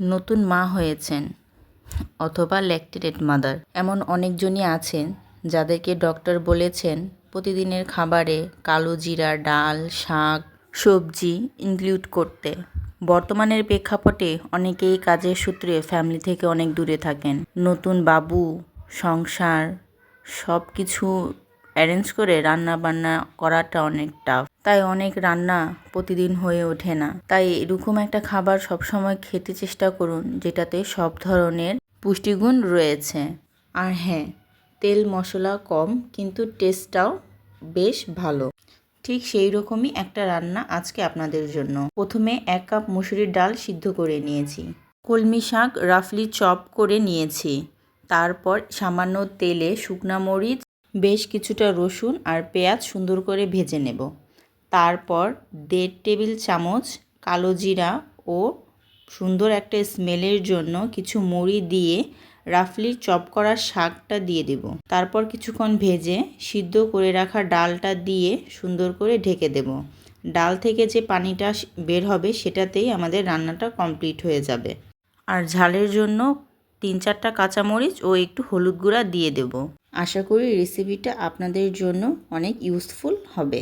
নতুন মা হয়েছেন অথবা ল্যাকটেটেড মাদার এমন অনেকজনই আছেন যাদেরকে ডক্টর বলেছেন প্রতিদিনের খাবারে কালো জিরা, ডাল, শাক, সবজি ইনক্লুড করতে। বর্তমানের প্রেক্ষাপটে অনেকেই কাজের সূত্রে ফ্যামিলি থেকে অনেক দূরে থাকেন। নতুন বাবু, সংসার সব কিছু অ্যারেঞ্জ করে রান্না বান্না করাটা অনেক টাফ তাই অনেক রান্না প্রতিদিন হয়ে ওঠে না। তাই এরকম একটা খাবার সবসময় খেতে চেষ্টা করুন, যেটাতে সব ধরনের পুষ্টিগুণ রয়েছে। আর হ্যাঁ তেল মশলা কম, কিন্তু টেস্টটাও বেশ ভালো। ঠিক সেই রকমই একটা রান্না আজকে আপনাদের জন্য। প্রথমে এক কাপ মুসুরির ডাল সিদ্ধ করে নিয়েছি। কলমি শাক রাফলি চপ করে নিয়েছি। তারপর সামান্য তেলে শুকনা মরিচ বেশ কিছুটা রসুন আর পেঁয়াজ সুন্দর করে ভেজে নেব। তারপর দেড় টেবিল চামচ কালো জিরা ও সুন্দর একটা স্মেলের জন্য কিছু মুড়ি দিয়ে রাফলি চপ করা শাকটা দিয়ে দেব। তারপর কিছুক্ষণ ভেজে সিদ্ধ করে রাখা ডালটা দিয়ে সুন্দর করে ঢেকে দেব। ডাল থেকে যে পানিটা বের হবে সেটাতেই আমাদের রান্নাটা কমপ্লিট হয়ে যাবে। আর ঝালের জন্য তিন চারটা কাঁচামরিচ ও একটু হলুদ গুঁড়া দিয়ে দেব। আশা করি রেসিপিটা আপনাদের জন্য অনেক ইউজফুল হবে।